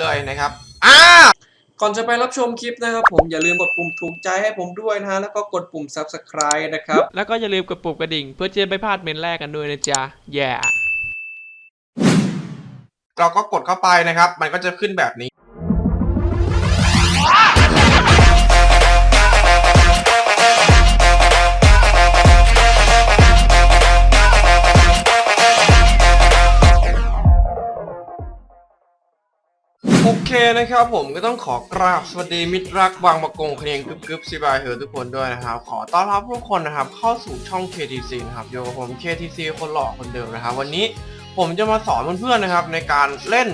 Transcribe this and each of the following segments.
เลยนะครับ อ่า ก่อนจะไปรับชมคลิปนะครับ ผมอย่าลืมกดปุ่มถูกใจให้ผมด้วยนะฮะ แล้วก็กดปุ่ม subscribe นะครับ แล้วก็อย่าลืมกดปุ่มกระดิ่ง เพื่อจะได้ไม่พลาดเมนแรกกันด้วยนะจ๊ะ แย่ เราก็กดเข้าไปนะครับ มันก็จะขึ้นแบบนี้ เคนะครับผมก็ต้องขอกราบสวัสดีมิตรรักบางมะกงเคียงกึบกึบซีบายเฮอทุกคนด้วยนะครับ ขอต้อนรับทุกคนนะครับ เข้าสู่ช่อง KTC นะครับอยู่กับผม KTC คนหล่อคนเดิมนะครับ วันนี้ผมจะมาสอนเพื่อนๆนะครับ ในการเล่น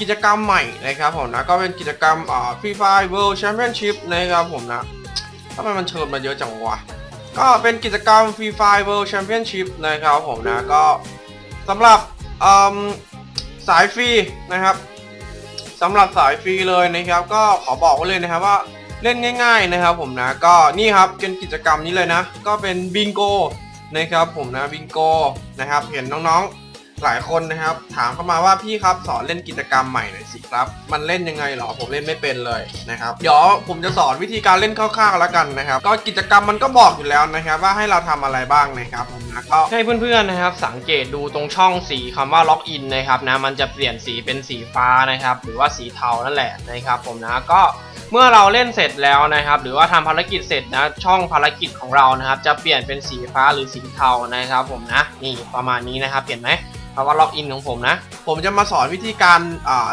กิจกรรมใหม่นะครับผมนะก็เป็นกิจกรรมอ่า Free Fire World Championship นะครับผมนะทำไมมันเชิญมาเยอะจังวะก็เป็นกิจกรรม Free Fire World Championship นะครับผมนะก็สำหรับอืมสายฟรีนะครับ สำหรับสายฟรีเลยนะครับก็ขอบอกไว้เลยนะครับว่าเล่นง่าย ๆนะครับผมนะก็นี่ครับเป็นกิจกรรมนี้เลยนะ ก็เป็นบิงโกนะครับผมนะบิงโกนะครับเห็นน้องๆ หลายคนนะครับ ถามเข้ามาว่าพี่ครับสอนเล่นกิจกรรมใหม่หน่อยสิครับ มันเล่นยังไงหรอผมเล่นไม่เป็นเลยนะครับเดี๋ยวผมจะสอนวิธีการเล่นคร่าวๆแล้วกันนะครับ ก็กิจกรรมมันก็บอกอยู่แล้วนะครับ ว่าให้เราทำอะไรบ้างนะครับผมนะก็ให้เพื่อนๆนะครับ สังเกตดูตรงช่องสีคำว่าล็อกอินนะครับนะมันจะเปลี่ยนสีเป็นสีฟ้านะครับ หรือว่าสีเทานั่นแหละนะครับ ผมนะก็เมื่อเราเล่นเสร็จแล้วนะครับ หรือว่าทำภารกิจเสร็จนะช่องภารกิจของเรานะครับ จะเปลี่ยนเป็นสีฟ้าหรือสีเทานะครับ ผมนะนี่ประมาณนี้นะครับเห็นไหม คำว่าล็อกอินของผมนะ ผมจะมาสอนวิธีการ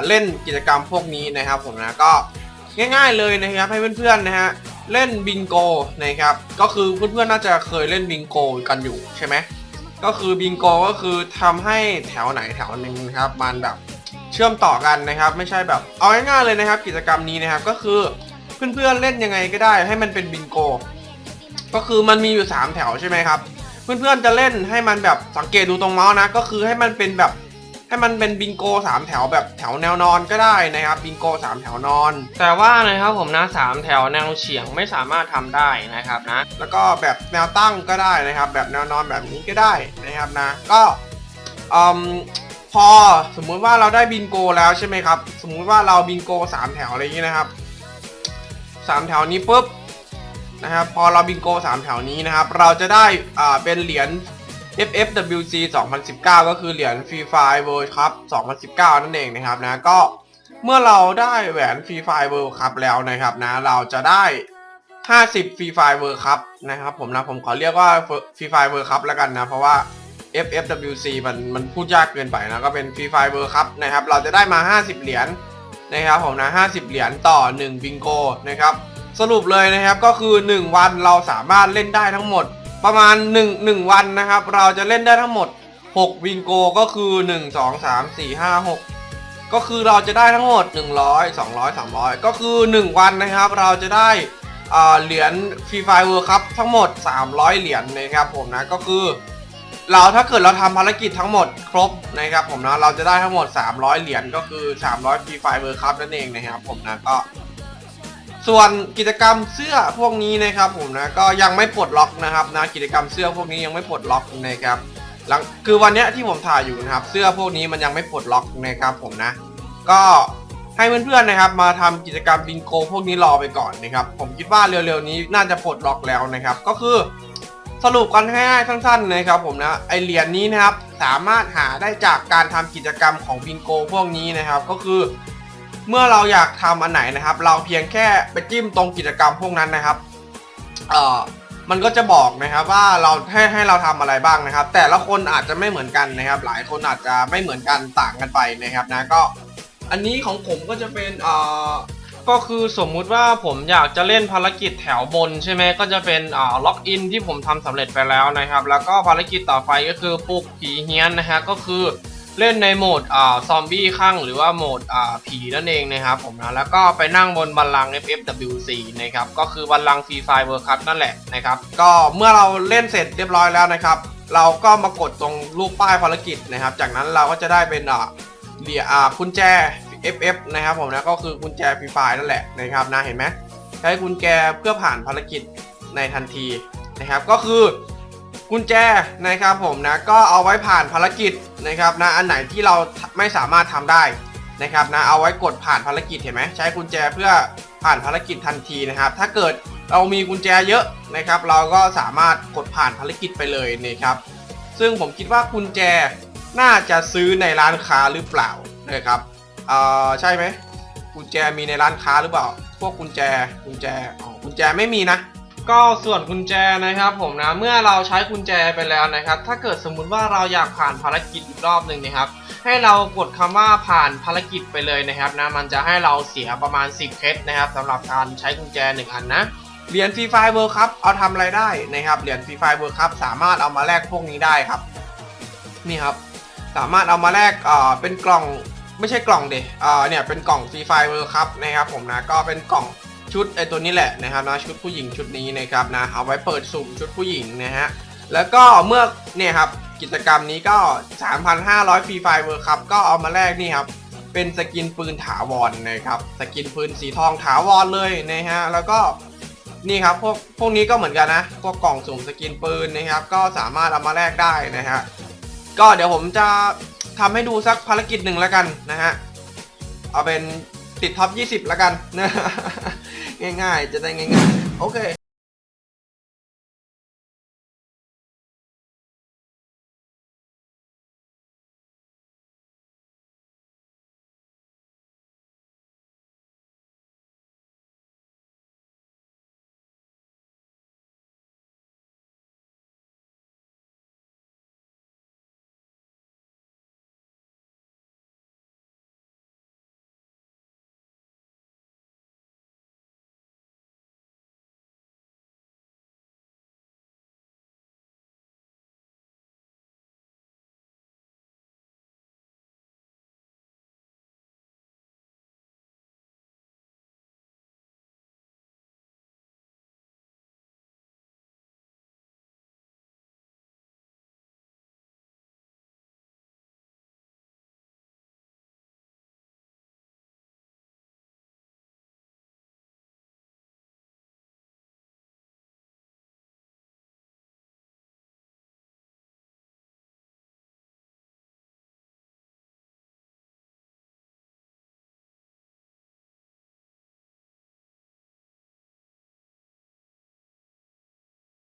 เล่นกิจกรรมพวกนี้นะครับผมนะก็ง่ายๆเลยนะครับให้เพื่อนๆนะฮะเล่นบิงโกนะครับก็คือเพื่อนๆน่าจะเคยเล่นบิงโกกันอยู่ใช่ไหมก็คือบิงโกก็คือทำให้แถวไหนแถวหนึ่งนะครับมันแบบเชื่อมต่อกันนะครับ ไม่ใช่แบบเอาง่ายๆเลยนะครับ กิจกรรมนี้นะครับก็คือเพื่อนๆเล่นยังไงก็ได้ให้มันเป็นบิงโกก็คือมันมีอยู่สามแถวใช่ไหมครับ เพื่อนๆจะเล่นให้มันแบบสังเกตดูตรงเมาส์นะ ก็คือให้มันเป็นแบบให้มันเป็นบิงโกสามแถวแบบแถวแนวนอนก็ได้นะครับบิงโกสามแถวนอน แต่ว่านะครับผมนะสามแถวแนวเฉียงไม่สามารถทำได้นะครับนะ แล้วก็แบบแนวตั้งก็ได้นะครับ แบบแนวนอนแบบนี้ก็ได้นะครับนะ ก็อืมพอสมมุติว่าเราได้บิงโกแล้วใช่ไหมครับ สมมุติว่าเราบิงโกสามแถวอะไรอย่างนี้นะครับสามแถวนี้ปุ๊บ นะครับพอเราบิงโกสามแถวนี้นะครับ เราจะได้อ่าเป็นเหรียญ FFWC 2019 ก็คือเหรียญ Free Fire World Cup 2019 นั่นเองนะครับนะก็เมื่อเราได้แหวน Free Fire World Cup แล้วนะครับนะเราจะได้ 50 Free Fire World Cup นะครับผมนะผมขอเรียกว่า Free Fire World Cup แล้วกันนะ เพราะว่า FFWC มันมันพูดยากเกินไปนะ ก็เป็น Free Fire World Cup นะครับ เราจะได้มา 50 เหรียญนะครับผมนะ 50 เหรียญต่อ 1 บิงโกนะครับ สรุปเลยนะครับก็คือ 1 วันเราสามารถเล่นได้ทั้งหมด ประมาณ 1 1 วันนะครับ เราจะเล่นได้ทั้งหมด 6 วิงโกก็คือ 1 2 3 4 5 6 ก็คือเราจะได้ทั้งหมด 100 200 300 ก็คือ 1 วันนะครับ เราจะได้เหรียญฟรีไฟเวิร์คัพทั้งหมด 300 เหรียญนะครับผมนะก็คือ เราถ้าเกิดเราทำภารกิจทั้งหมดครบนะครับผมนะเราจะได้ทั้งหมด 300 เหรียญก็คือ 300ฟรีไฟเวิร์คัพนั่นเองนะครับผมนะก็ ส่วนกิจกรรมเสื้อพวกนี้นะครับผมนะก็ยังไม่ปลดล็อกนะครับนะกิจกรรมเสื้อพวกนี้ยังไม่ปลดล็อกนะครับหลังคือวันนี้ที่ผมถ่ายอยู่นะครับ เสื้อพวกนี้มันยังไม่ปลดล็อกนะครับผมนะ ก็ให้เพื่อนๆนะครับ มาทำกิจกรรมบิงโก พวกนี้รอไปก่อนนะครับ ผมคิดว่าเร็วๆนี้น่าจะปลดล็อกแล้วนะครับ ก็คือสรุปกันง่ายๆสั้นๆนะครับผมนะไอเหรียญนี้นะครับสามารถหาได้จากการทำกิจกรรมของบิงโก พวกนี้นะครับ ก็คือ เมื่อเราอยากทำอันไหนนะครับ เราเพียงแค่ไปจิ้มตรงกิจกรรมพวกนั้นนะครับเอ่อมันก็จะบอกนะครับว่าเราให้ให้เราทำอะไรบ้างนะครับ แต่ละคนอาจจะไม่เหมือนกันนะครับ หลายคนอาจจะไม่เหมือนกันต่างกันไปนะครับนะก็ อันนี้ของผมก็จะเป็นเอ่อก็คือสมมุติว่าผมอยากจะเล่นภารกิจแถวบนใช่ไหมก็จะเป็นอ่าล็อกอินที่ผมทำสำเร็จไปแล้วนะครับ แล้วก็ภารกิจต่อไปก็คือปลุกผีเฮี้ยนนะฮะก็คือ เล่นในโหมดอ่าซอมบี้ข้างหรือว่าโหมดอ่าผีนั่นเองนะครับผมนะแล้วก็ไปนั่งบนบัลลังก์ FFWC นะครับก็คือบัลลังก์ฟรีไฟเวิร์คัพนั่นแหละนะครับก็เมื่อเราเล่นเสร็จเรียบร้อยแล้วนะครับ เราก็มากดตรงรูปป้ายภารกิจนะครับ จากนั้นเราก็จะได้เป็นอ่าเหรียญอ่ากุญแจ FF นะครับผมนะก็คือกุญแจฟรีไฟนั่นแหละนะครับนะเห็นไหมใช้กุญแจเพื่อผ่านภารกิจในทันทีนะครับก็คือ กุญแจนะครับผมนะก็เอาไว้ผ่านภารกิจนะครับนะอันไหนที่เราไม่สามารถทำได้นะครับนะเอาไว้กดผ่านภารกิจเห็นไหมใช้กุญแจเพื่อผ่านภารกิจทันทีนะครับ ถ้าเกิดเรามีกุญแจเยอะนะครับ เราก็สามารถกดผ่านภารกิจไปเลยนะครับ ซึ่งผมคิดว่ากุญแจน่าจะซื้อในร้านค้าหรือเปล่านะครับเออใช่ไหมกุญแจมีในร้านค้าหรือเปล่า พวกกุญแจกุญแจอ๋อกุญแจไม่มีนะ ก็ส่วนกุญแจนะครับผมนะเมื่อเราใช้กุญแจไปแล้วนะครับ ถ้าเกิดสมมุติว่าเราอยากผ่านภารกิจอีกรอบหนึ่งนะครับ ให้เรากดคำว่าผ่านภารกิจไปเลยนะครับนะมันจะให้เราเสียประมาณ 10เพชรนะครับสำหรับการใช้กุญแจหนึ่งอันนะเหรียญฟรีไฟเวิร์ครับเอาทำอะไรได้นะครับเหรียญฟรีไฟเวิร์ครับสามารถเอามาแลกพวกนี้ได้ครับนี่ครับสามารถเอามาแลกเอ่อเป็นกล่องไม่ใช่กล่องเดเอ่อเนี่ยเป็นกล่องฟรีไฟเวิร์ครับนะครับผมนะก็เป็นกล่อง ชุดไอตัวนี้แหละนะครับนะชุดผู้หญิงชุดนี้นะครับนะเอาไว้เปิดสุ่มชุดผู้หญิงนะฮะแล้วก็เมื่อเนี่ยครับกิจกรรมนี้ก็ 3,500ฟรีไฟเวิร์ครับก็เอามาแลกนี่ครับเป็นสกินปืนถาวรนะครับสกินปืนสีทองถาวรเลยนะฮะแล้วก็นี่ครับพวกพวกนี้ก็เหมือนกันนะพวกกล่องสุ่มสกินปืนนะครับ ก็สามารถเอามาแลกได้นะฮะก็เดี๋ยวผมจะทำให้ดูสักภารกิจหนึ่งแล้วกันนะฮะเอาเป็น ติดท็อป 20 แล้วกันนะง่ายๆ จะได้ง่ายๆ โอเค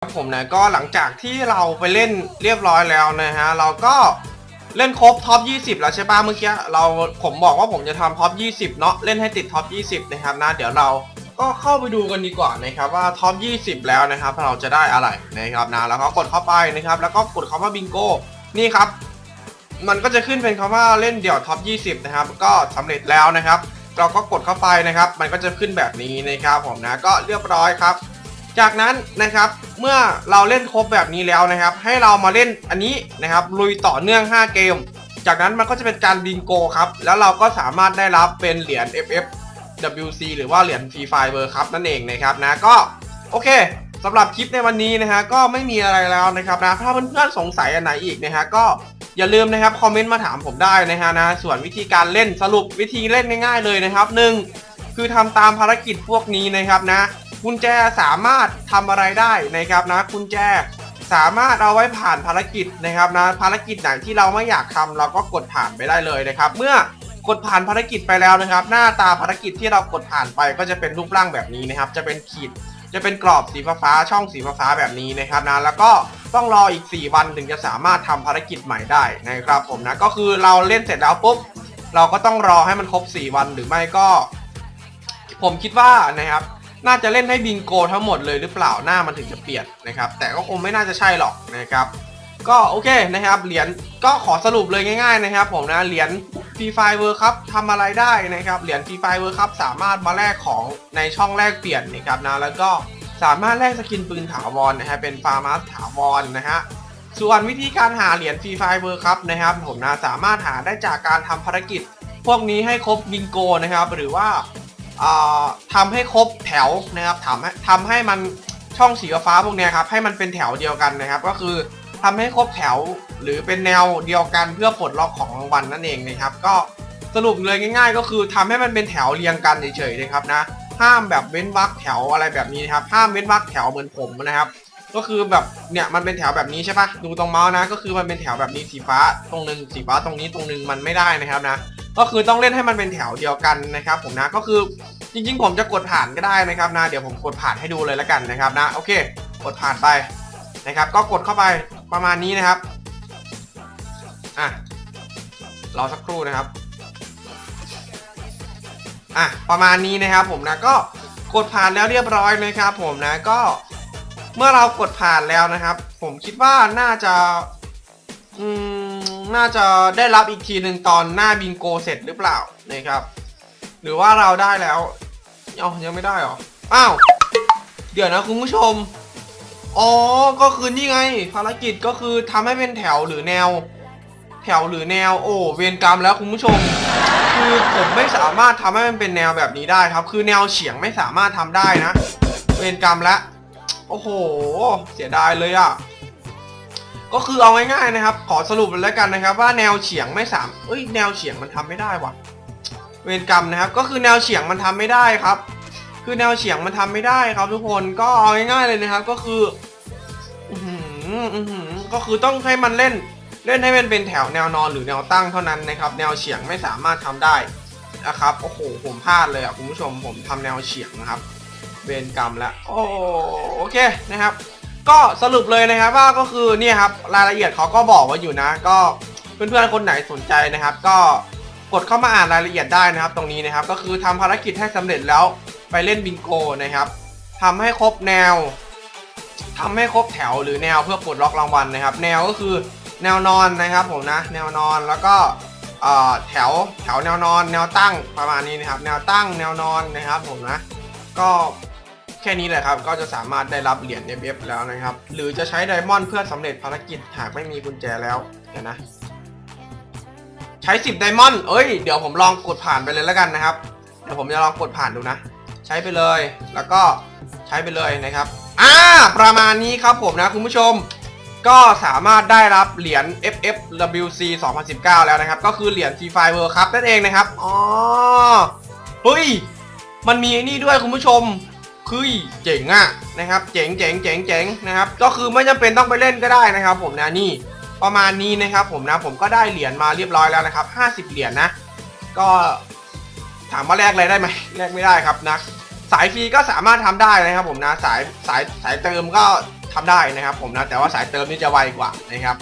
ครับผมนะก็หลังจากที่เราไปเล่นเรียบร้อยแล้วนะฮะเราก็เล่นครบท็อป 20 แล้วใช่ป่ะเมื่อกี้เราผมบอกว่าผมจะทำท็อป 20 เนาะเล่นให้ติดท็อป 20 นะครับนะเดี๋ยวเราก็เข้าไปดูกันดีกว่านะครับว่าท็อป 20 แล้วนะครับเราจะได้อะไรนะครับนะแล้วก็กดเข้าไปนะครับแล้วก็กดคำว่าบิงโก้นี่ครับ มันก็จะขึ้นเป็นคำว่าเล่นเดี่ยวท็อป 20 นะครับก็สำเร็จแล้วนะครับ เราก็กดเข้าไปนะครับ มันก็จะขึ้นแบบนี้นะครับผมนะก็เรียบร้อยครับ จากนั้นนะครับเมื่อเราเล่นครบแบบนี้แล้วนะครับ ให้เรามาเล่นอันนี้นะครับลุยต่อเนื่อง 5 เกม จากนั้นมันก็จะเป็นการบิงโกครับ แล้วเราก็สามารถได้รับเป็นเหรียญ FF WC หรือว่าเหรียญ Free Fire ครับนั่นเองนะครับนะก็โอเคสำหรับคลิปในวันนี้นะฮะก็ไม่มีอะไรแล้วนะครับนะถ้าเพื่อนๆสงสัยอันไหนอีกนะฮะก็อย่าลืมนะครับคอมเมนต์มาถามผมได้นะฮะนะส่วนวิธีการเล่นสรุปวิธีเล่นง่ายๆเลยนะครับหนึ่ง คือทำตามภารกิจพวกนี้นะครับนะกุญแจสามารถทำอะไรได้นะครับนะกุญแจสามารถเอาไว้ผ่านภารกิจนะครับนะภารกิจไหนที่เราไม่อยากทำเราก็กดผ่านไปได้เลยนะครับ เมื่อกดผ่านภารกิจไปแล้วนะครับ หน้าตาภารกิจที่เรากดผ่านไปก็จะเป็นรูปร่างแบบนี้นะครับ จะเป็นขีดจะเป็นกรอบสีฟ้าช่องสีฟ้าแบบนี้นะครับนะแล้วก็ต้องรออีก 4 วันถึงจะสามารถทำภารกิจใหม่ได้นะครับผมนะก็คือเราเล่นเสร็จแล้วปุ๊บเราก็ต้องรอให้มันครบ 4 วันหรือไม่ก็ ผมคิดว่านะครับน่าจะเล่นให้บิงโกทั้งหมดเลยหรือเปล่าหน้ามันถึงจะเปลี่ยนนะครับ แต่ก็คงไม่น่าจะใช่หรอกนะครับ ก็โอเคนะครับเหรียญก็ขอสรุปเลยง่าย ๆ นะครับ ผมนะเหรียญฟรีไฟเวอร์ครับทำอะไรได้นะครับเหรียญฟรีไฟเวอร์ครับสามารถมาแลกของในช่องแลกเปลี่ยนนะครับนะแล้วก็สามารถแลกสกินปืนถาวรนะฮะเป็นฟาร์มาสถาวรนะฮะส่วนวิธีการหาเหรียญฟรีไฟเวอร์ครับนะครับผมนะสามารถหาได้จากการทำภารกิจ พวกนี้ให้ครบบิงโกนะครับหรือว่า ทำให้ครบแถวนะครับทำให้ทำให้มันช่องสีฟ้าพวกเนี้ยครับให้มันเป็นแถวเดียวกันนะครับ ก็คือทำให้ครบแถวหรือเป็นแนวเดียวกันเพื่อปลดล็อกของรางวัลนั่นเองนะครับ ก็สรุปเลยง่าย ๆ ก็คือทำให้มันเป็นแถวเรียงกันเฉยๆนะครับนะห้ามแบบเว้นวรรคแถวอะไรแบบนี้นะครับห้ามเว้นวรรคแถวเหมือนผมนะครับ ก็คือแบบเนี่ยมันเป็นแถวแบบนี้ใช่ปะดูตรงเมาส์นะ ก็คือมันเป็นแถวแบบนี้สีฟ้าตรงหนึ่งสีฟ้าตรงนี้ตรงหนึ่งมันไม่ได้นะครับนะ ก็คือต้องเล่นให้มันเป็นแถวเดียวกันนะครับ ผมนะก็คือจริง ๆ ผมจะกดผ่านก็ได้นะครับนะเดี๋ยวผมกดผ่านให้ดูเลยแล้วกันนะครับนะโอเค กดผ่านไปนะครับ ก็กดเข้าไปประมาณนี้นะครับอะรอสักครู่นะครับอะประมาณนี้นะครับผมนะก็กดผ่านแล้วเรียบร้อยเลยครับ ผมนะก็เมื่อเรากดผ่านแล้วนะครับ ผมคิดว่าน่าจะ อืม น่าจะได้รับอีกทีหนึ่งตอนหน้าบิงโกเสร็จหรือเปล่านะครับ หรือว่าเราได้แล้วเอ้ายังไม่ได้เหรอ อ้าว เดี๋ยวนะคุณผู้ชม อ๋อ ก็คือนี่ไง ภารกิจก็คือทำให้เป็นแถวหรือแนว แถวหรือแนว โอ้เวรกรรมแล้วคุณผู้ชม คือผมไม่สามารถทำให้มันเป็นแนวแบบนี้ได้ครับ คือแนวเฉียงไม่สามารถทำได้นะ เวรกรรมแล้ว โอ้โห เสียดายเลยอะ่ะ ก็คือเอาง่ายๆนะครับ ขอสรุปแล้วกันนะครับ ว่าแนวเฉียงไม่สามเอ้ยแนวเฉียงมันทำไม่ได้ว่ะ เวรกรรมนะครับ ก็คือแนวเฉียงมันทำไม่ได้ครับ คือแนวเฉียงมันทำไม่ได้ครับ ทุกคนก็เอาง่ายๆเลยนะครับ ก็คืออืออืือก็คือต้องให้มันเล่นเล่นให้มันเป็นแถวแนวนอนหรือแนวตั้งเท่านั้นนะครับ แนวเฉียงไม่สามารถทำได้นะครับโอ้โหผมพลาดเลยอะคุณผู้ชมผมทำแนวเฉียงนะครับ เวรกรรมแล้วโอ้โอเคนะครับ ก็สรุปเลยนะครับว่าก็คือเนี่ยครับรายละเอียดเขาก็บอกไว้อยู่นะ ก็เพื่อนๆคนไหนสนใจนะครับ ก็กดเข้ามาอ่านรายละเอียดได้นะครับ ตรงนี้นะครับ ก็คือทำภารกิจให้สำเร็จแล้วไปเล่นบิงโกนะครับทำให้ครบแนวทำให้ครบแถวหรือแนวเพื่อปลดล็อกรางวัลนะครับ แนวก็คือแนวนอนนะครับผมนะ แนวนอนแล้วก็แถวแถวแนวนอน แนวตั้งประมาณนี้นะครับ แนวตั้งแนวนอนนะครับผมนะ ก็ แค่นี้แหละครับ ก็จะสามารถได้รับเหรียญ FF แล้วนะครับ หรือจะใช้ไดมอนด์เพื่อสำเร็จภารกิจหากไม่มีกุญแจแล้วเดี๋ยวนะ ใช้ 10 ไดมอนด์เอ้ย เดี๋ยวผมลองกดผ่านไปเลยแล้วกันนะครับ เดี๋ยวผมจะลองกดผ่านดูนะ ใช้ไปเลย แล้วก็ใช้ไปเลยนะครับ อ่า ประมาณนี้ครับผมนะคุณผู้ชม ก็สามารถได้รับเหรียญ FFWC 2019 แล้วนะครับ ก็คือเหรียญ Free Fire World Cup นั่นเองนะครับ อ๋อ เฮ้ย มันมีนี่ด้วยคุณผู้ชม คือเจ๋งอะนะครับ เจ๋งเจ๋งเจ๋งเจ๋งนะครับ ก็คือไม่จำเป็นต้องไปเล่นก็ได้นะครับ ผมนะนี่ประมาณนี้นะครับ ผมนะผมก็ได้เหรียญมาเรียบร้อยแล้วนะครับ 50 เหรียญนะ ก็ถามว่าแลกอะไรได้ไหมแลกไม่ได้ครับนะสายฟรีก็สามารถทำได้นะครับ ผมนะสายสายสายเติมก็ทำได้นะครับ ผมนะแต่ว่าสายเติมนี่จะไวกว่านะครับ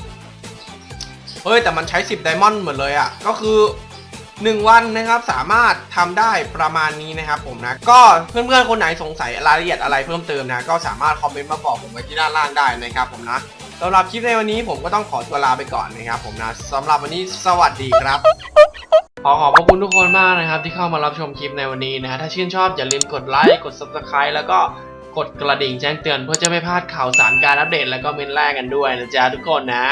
เฮ้ยแต่มันใช้ 10ไดมอนด์หมดเลยอะ่ะก็คือ 1 วันนะครับสามารถทำได้ประมาณนี้นะครับผมนะก็เพื่อนๆคนไหนสงสัยรายละเอียดอะไรเพิ่มเติมนะก็สามารถคอมเมนต์มาบอกผมไว้ที่ด้านล่างได้นะครับผมนะสำหรับคลิปในวันนี้ผมก็ต้องขอตัวลาไปก่อนนะครับผมนะสำหรับวันนี้สวัสดีครับ ขอขอบพระคุณทุกคนมากนะครับ ที่เข้ามารับชมคลิปในวันนี้นะฮะถ้าชื่นชอบอย่าลืมกดไลค์กด subscribe แล้วก็กดกระดิ่งแจ้งเตือนเพื่อจะไม่พลาดข่าวสารการอัปเดต แล้วก็เมนแรกกันด้วยนะจ๊ะทุกคนนะ